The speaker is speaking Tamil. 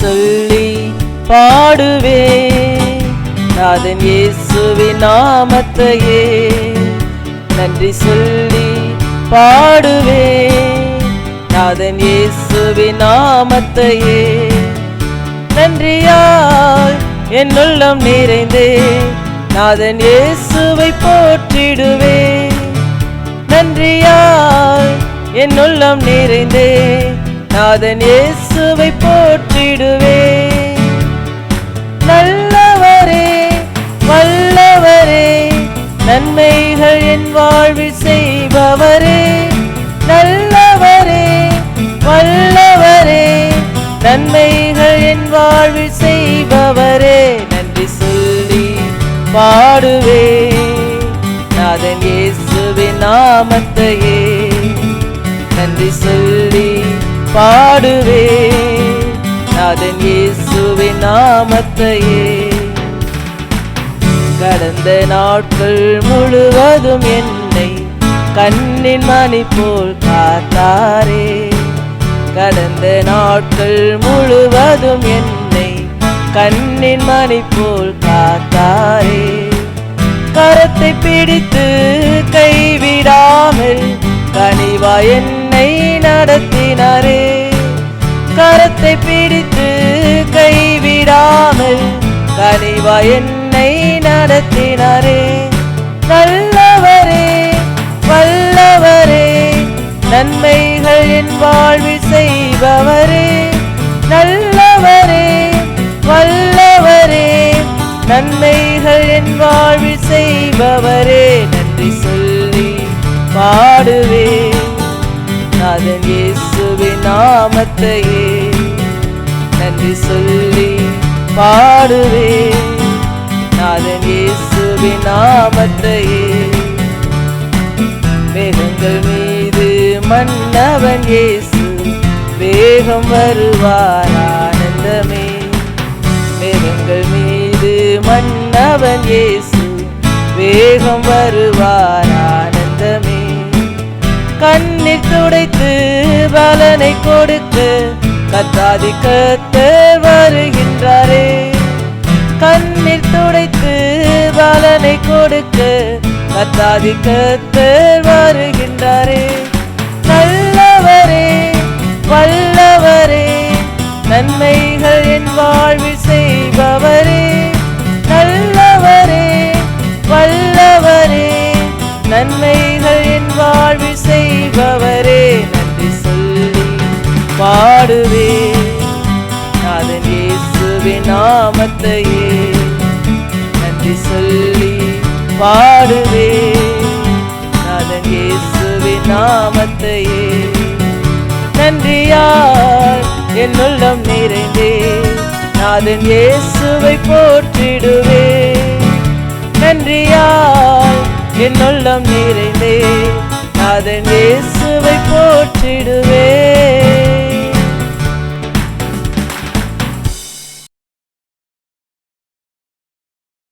சொல்லி பாடுவே. நாதன் இயேசுவின் நாமத்தையே நன்றி சொல்லி பாடுவே. நாதன் இயேசுவின் நாமத்தையே நன்றியாய் என் உள்ளம் நிறைந்தே. நாதன் இயேசுவை போற்றிடுவே. நன்றியாய் என் உள்ளம் நிறைந்தே. நாதன் இயேசுவை போற்றிடுவே நல்லவரே வல்லவரே நன்மைகள் என் வாழ்வில் செய்பவரே. நல்லவரே வல்லவரே நன்மைகள் என் வாழ்வில் செய்பவரே. நன்றி சொல்லி பாடுவே. நாதன் இயேசுவின் நாமத்தையே. நன்றி சொல்லி பாடுவே. நாதன் இயேசுவின் நாமத்தையே. கடந்த நாட்கள் முழுவதும் என்னை கண்ணின் மணி போல் காத்தாரே. கடந்த நாட்கள் முழுவதும் என்னை கண்ணின் மணி போல் காத்தாரே. கரத்தை பிடித்து கைவிடாமல் கனிவா என்னை நடத்தினாரே. கரத்தை பிடித்து கைவிடாமல் கனிவா என்னை நடத்தினாரே. நல்லவரே வல்லவரே நன்மைகள் என் வாழ்வில் செய்பவரே. நல்லவரே வல்லவரே நன்மைகள் என் வாழ்வில் செய்பவரே. நன்றி சொல்லி பாடுவே நாதன் இயேசு. நாமத்தையே நன்றி சொல்லி பாடுவே. நாதன் இயேசுவின் நாமத்தையே. மேகங்கள் மீது மன்னவன் இயேசு வேகம் வருவார் ஆனந்தமே. மேகங்கள் மீது மன்னவன் இயேசு வேகம் வருவார் துடைத்து பலனை கொடுத்து கத்தாதிக்கத்து வருகின்றாரே. கண்ணீர் துடைத்து பலனை கொடுத்து கத்தாதிக்கத்து வருகின்றாரே. நல்லவரே வல்லவரே நன்மைகள் என் வாழ்வில் செய்பவரே. நல்லவரே வல்லவரே நன்மைகள் என் வாழ்வில் செய்பவரே நன்றி சொல்லி பாடுவே. நாதன் இயேசுவின் நாமத்தையே நன்றி சொல்லி பாடுவே. நாதன் இயேசுவின் நாமத்தையே நன்றியார் என் உள்ளம் நிறைந்தே. நாதன் இயேசுவை போற்றிடுவே. நன்றியால் என் உள்ளம் நிறைந்தே. அதன் இயேசுவை போற்றிடுவே